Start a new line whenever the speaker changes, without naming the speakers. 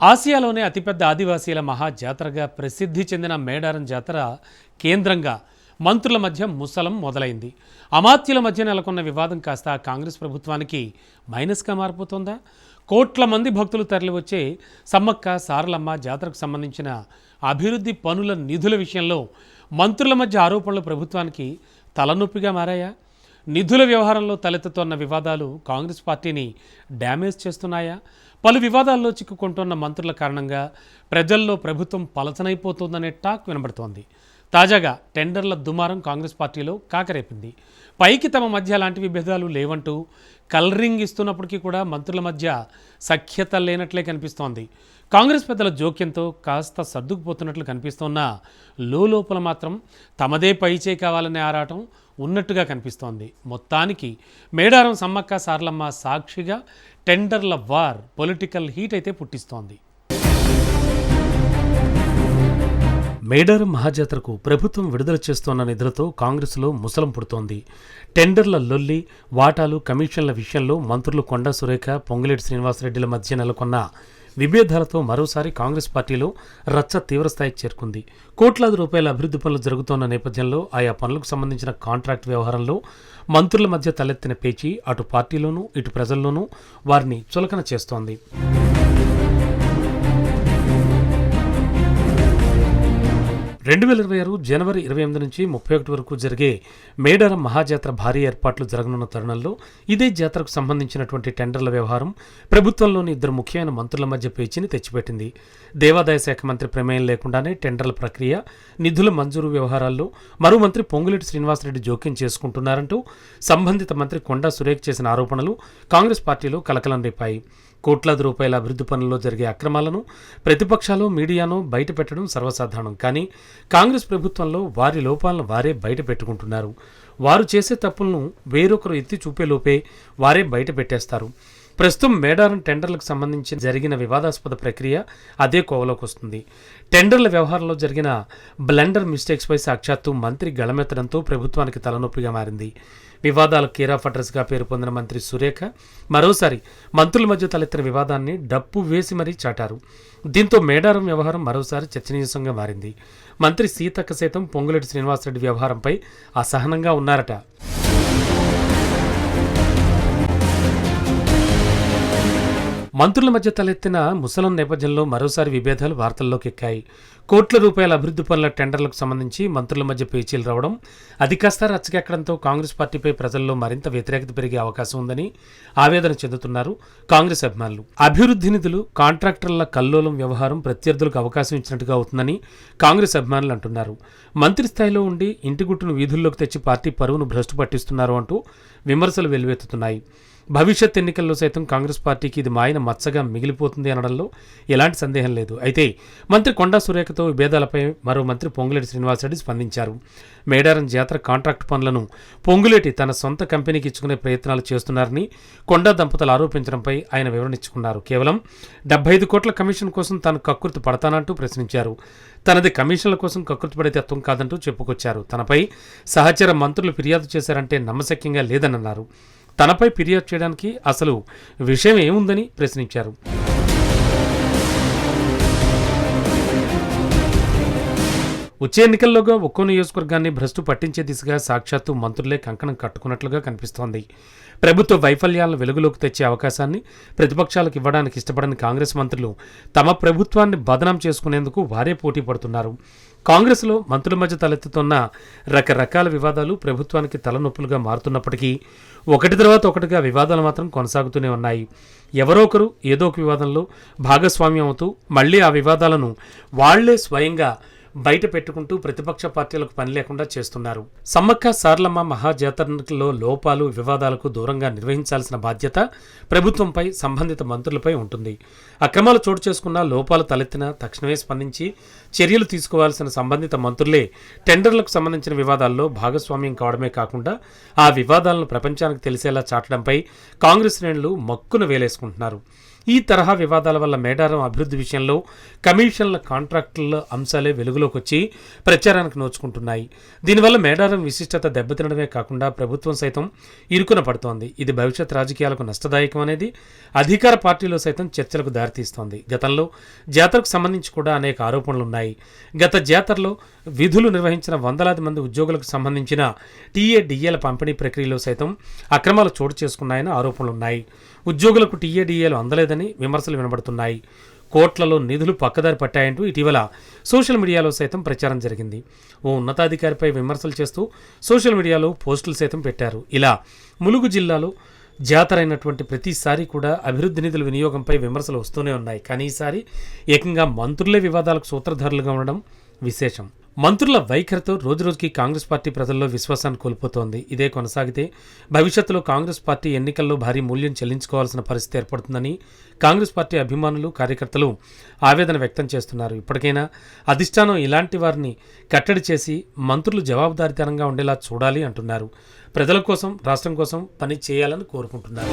ఆసియాలోనే అతిపెద్ద ఆదివాసీల మహా జాతరగా ప్రసిద్ధి చెందిన మేడారం జాతర కేంద్రంగా మంత్రుల మధ్య ముసలం మొదలైంది. అమాత్యుల మధ్య నెలకొన్న వివాదం కాస్త కాంగ్రెస్ ప్రభుత్వానికి మైనస్గా మారిపోతుందా? కోట్ల మంది భక్తులు తరలివచ్చే సమ్మక్క సారలమ్మ జాతరకు సంబంధించిన అభివృద్ధి పనుల నిధుల విషయంలో మంత్రుల మధ్య ఆరోపణలు ప్రభుత్వానికి తలనొప్పిగా మారాయా? నిధుల వ్యవహారంలో తలెత్తుతున్న వివాదాలు కాంగ్రెస్ పార్టీని డ్యామేజ్ చేస్తున్నాయా? పలు వివాదాల్లో చిక్కుకుంటున్న మంత్రుల కారణంగా ప్రజల్లో ప్రభుత్వం పలచనైపోతుందనే టాక్ వినబడుతోంది. తాజాగా టెండర్ల దుమారం కాంగ్రెస్ పార్టీలో కాకరేపింది. పైకి తమ మధ్య అలాంటి విభేదాలు లేవంటూ కలరింగ్ ఇస్తున్నప్పటికీ కూడా మంత్రుల మధ్య సఖ్యత లేనట్లే కనిపిస్తోంది. కాంగ్రెస్ పెద్దల జోక్యంతో కాస్త సర్దుకుపోతున్నట్లు కనిపిస్తున్న లోపల మాత్రం తమదే పైచే కావాలనే ఆరాటం ఉన్నట్టుగా కనిపిస్తోంది. మొత్తానికి మేడారం సమ్మక్క సార్లమ్మ సాక్షిగా టెండర్ల వార్ పొలిటికల్ హీట్ అయితే పుట్టిస్తోంది. మేడారం మహాజాతరకు ప్రభుత్వం విడుదల చేస్తోన్న నిధులతో కాంగ్రెస్లో ముసలం పుడుతోంది. టెండర్ల లొల్లి వాటాలు కమిషన్ల విషయంలో మంత్రులు కొండా సురేఖ పొంగులేటి శ్రీనివాసరెడ్డిల మధ్య నెలకొన్న విభేదాలతో మరోసారి కాంగ్రెస్ పార్టీలో రచ్చ తీవ్రస్థాయికి చేరుకుంది. కోట్లాది రూపాయల అభివృద్ధి పనులు జరుగుతున్న నేపథ్యంలో ఆయా పనులకు సంబంధించిన కాంట్రాక్ట్ వ్యవహారంలో మంత్రుల మధ్య తలెత్తిన పేచీ అటు పార్టీలోనూ ఇటు ప్రజల్లోనూ వారిని చులకన చేస్తోంది. రెండు వేల ఇరవై ఆరు జనవరి ఇరవై ఎనిమిది నుంచి ముప్పై ఒకటి వరకు జరిగే మేడారం మహాజాతర భారీ ఏర్పాట్లు జరగనున్న తరుణంలో ఇదే జాతరకు సంబంధించినటువంటి టెండర్ల వ్యవహారం ప్రభుత్వంలోని ఇద్దరు ముఖ్యమైన మంత్రుల మధ్య పేచీని తెచ్చిపెట్టింది. దేవాదాయ శాఖ మంత్రి ప్రమేయం లేకుండానే టెండర్ల ప్రక్రియ నిధుల మంజూరు వ్యవహారాల్లో మరో మంత్రి పొంగులేటి శ్రీనివాసరెడ్డి జోక్యం చేసుకుంటున్నారంటూ సంబంధిత మంత్రి కొండా సురేఖ్ చేసిన ఆరోపణలు కాంగ్రెస్ పార్టీలో కలకలం రేపాయి. కోట్లాది రూపాయల అభివృద్ధి పనుల్లో జరిగే అక్రమాలను ప్రతిపక్షాలు మీడియాను బయటపెట్టడం సర్వసాధారణం. కానీ కాంగ్రెస్ ప్రభుత్వంలో వారి లోపాలను వారే బయట పెట్టుకుంటున్నారు వారు చేసే తప్పులను వేరొకరు ఎత్తి చూపే లోపే వారే బయట పెట్టేస్తారు ప్రస్తుతం మేడారం టెండర్లకు సంబంధించి జరిగిన వివాదాస్పద ప్రక్రియ అదే కోవలోకి వస్తుంది. టెండర్ల వ్యవహారంలో జరిగిన బ్లెండర్ మిస్టేక్స్పై సాక్షాత్తు మంత్రి గళమెత్తడంతో ప్రభుత్వానికి తలనొప్పిగా మారింది. వివాదాలు కేరాఫ్ అడ్రస్గా పేరు పొందిన మంత్రి సురేఖ మరోసారి మంత్రుల మధ్య తలెత్తిన వివాదాన్ని డప్పు వేసి మరీ చాటారు. దీంతో మేడారం వ్యవహారం మరోసారి చర్చనీయాంశంగా మారింది. మంత్రి సీతక్క సైతం పొంగులేటి శ్రీనివాసరెడ్డి వ్యవహారంపై అసహనంగా ఉన్నారట. మంత్రుల మధ్య తలెత్తిన ముసలం నేపథ్యంలో మరోసారి విభేదాలు వార్తల్లోకి ఎక్కాయి కోట్ల రూపాయల అభివృద్ధి పనుల టెండర్లకు సంబంధించి మంత్రుల మధ్య పేచీలు రావడం అది కాస్త రచ్చకెక్కడంతో కాంగ్రెస్ పార్టీపై ప్రజల్లో మరింత వ్యతిరేకత పెరిగే అవకాశం ఉందని ఆవేదన చెందుతున్నారు కాంగ్రెస్ అభిమానులు. అభివృద్ధి నిధులు కాంట్రాక్టర్ల కల్లోలం వ్యవహారం ప్రత్యర్థులకు అవకాశం ఇచ్చినట్టుగా అవుతుందని కాంగ్రెస్ అభిమానులు అంటున్నారు. మంత్రి స్థాయిలో ఉండి ఇంటి గుట్టును వీధుల్లోకి తెచ్చి పార్టీ పరువును భ్రష్టు పట్టిస్తున్నారు అంటూ విమర్శలు వెల్లువెత్తుతున్నాయి. భవిష్యత్ ఎన్నికల్లో సైతం కాంగ్రెస్ పార్టీకి ఇది మాయన మచ్చగా మిగిలిపోతుంది అనడంలో ఎలాంటి సందేహం లేదు. అయితే మంత్రి కొండా సురేఖతో విభేదాలపై మరో మంత్రి పొంగులేటి శ్రీనివాసరెడ్డి స్పందించారు. మేడారం జాతర కాంట్రాక్ట్ పనులను పొంగులేటి తన సొంత కంపెనీకి ఇచ్చుకునే ప్రయత్నాలు చేస్తున్నారని కొండా దంపతులు ఆరోపించడంపై ఆయన వివరణించుకున్నారు కేవలం డెబ్బై ఐదు కోట్ల కమిషన్ కోసం తాను కక్కుర్తి పడతానంటూ ప్రశ్నించారు. తనది కమిషన్ల కోసం కక్కుర్తి పడే తత్వం కాదంటూ చెప్పుకొచ్చారు. తనపై సహచర మంత్రులు ఫిర్యాదు చేశారంటే నమ్మశక్యంగా లేదని అన్నారు తనపై ఫిర్యాదు చేయడానికి అసలు విషయం ఏముందని ప్రశ్నించారు. వచ్చే ఎన్నికల్లోగా ఒక్కో నియోజకవర్గాన్ని భ్రష్టు పట్టించే దిశగా సాక్షాత్తు మంత్రులే కంకణం కట్టుకున్నట్లుగా కనిపిస్తోంది. ప్రభుత్వ వైఫల్యాలను వెలుగులోకి తెచ్చే అవకాశాన్ని ప్రతిపక్షాలకు ఇవ్వడానికి ఇష్టపడని కాంగ్రెస్ మంత్రులు తమ ప్రభుత్వాన్ని బదనాం చేసుకునేందుకు వారే పోటీ పడుతున్నారు. కాంగ్రెస్లో మంత్రుల మధ్య తలెత్తుతున్న రకరకాల వివాదాలు ప్రభుత్వానికి తలనొప్పులుగా మారుతున్నప్పటికీ ఒకటి తర్వాత ఒకటిగా వివాదాలు మాత్రం కొనసాగుతూనే ఉన్నాయి. ఎవరో ఒకరు ఏదో ఒక వివాదంలో భాగస్వామ్యం అవుతూ మళ్ళీ ఆ వివాదాలను వాళ్ళే స్వయంగా బయట పెట్టుకుంటూ ప్రతిపక్ష పార్టీలకు పని లేకుండా చేస్తున్నారు. సమ్మక్క సార్లమ్మ మహాజాతరలో లోపాలు వివాదాలకు దూరంగా నిర్వహించాల్సిన బాధ్యత ప్రభుత్వంపై సంబంధిత మంత్రులపై ఉంటుంది. అక్రమాలు చోటు చేసుకున్న లోపాలు తలెత్తిన తక్షణమే స్పందించి చర్యలు తీసుకోవాల్సిన సంబంధిత మంత్రులే టెండర్లకు సంబంధించిన వివాదాల్లో భాగస్వామ్యం కావడమే కాకుండా ఆ వివాదాలను ప్రపంచానికి తెలిసేలా చాటడంపై కాంగ్రెస్ శ్రేణులు మక్కున వేలేసుకుంటున్నారు. ఈ తరహా వివాదాల వల్ల మేడారం అభివృద్ధి విషయంలో కమిషన్ల కాంట్రాక్టుల అంశాలే వెలుగులోకి వచ్చి ప్రచారానికి నోచుకుంటున్నాయి. దీనివల్ల మేడారం విశిష్టత దెబ్బతినడమే కాకుండా ప్రభుత్వం సైతం ఇరుకున పడుతోంది. ఇది భవిష్యత్ రాజకీయాలకు నష్టదాయకం అనేది అధికార పార్టీలో సైతం చర్చలకు దారితీస్తోంది. గతంలో జాతరకు సంబంధించి కూడా అనేక ఆరోపణలు ఉన్నాయి గత జాతరలో విధులు నిర్వహించిన వందలాది మంది ఉద్యోగులకు సంబంధించిన టీఏడిఏల పంపిణీ ప్రక్రియలో సైతం అక్రమాలు చోటు చేసుకున్నాయని ఆరోపణలున్నాయి. ఉద్యోగులకు టీఏడీఏలు అందలేదని విమర్శలు వినబడుతున్నాయి. కోట్లలో నిధులు పక్కదారి పట్టాయంటూ ఇటీవల సోషల్ మీడియాలో సైతం ప్రచారం జరిగింది. ఓ ఉన్నతాధికారిపై విమర్శలు చేస్తూ సోషల్ మీడియాలో పోస్టులు సైతం పెట్టారు. ఇలా ములుగు జిల్లాలో జాతర అయినటువంటి ప్రతిసారి కూడా అభివృద్ధి నిధుల వినియోగంపై విమర్శలు వస్తూనే ఉన్నాయి. కానీ ఈసారి ఏకంగా మంత్రులే వివాదాలకు సూత్రధారులుగా ఉండడం విశేషం. మంత్రుల వైఖరితో రోజురోజుకి కాంగ్రెస్ పార్టీ ప్రజల్లో విశ్వాసాన్ని కోల్పోతోంది. ఇదే కొనసాగితే భవిష్యత్తులో కాంగ్రెస్ పార్టీ ఎన్నికల్లో భారీ మూల్యం చెల్లించుకోవాల్సిన పరిస్థితి ఏర్పడుతుందని కాంగ్రెస్ పార్టీ అభిమానులు కార్యకర్తలు ఆవేదన వ్యక్తం చేస్తున్నారు. ఇప్పటికైనా అధిష్టానం ఇలాంటి వారిని కట్టడి చేసి మంత్రులు జవాబుదారితనంగా ఉండేలా చూడాలి అంటున్నారు. ప్రజల కోసం రాష్ట్రం కోసం పని చేయాలని కోరుకుంటున్నారు.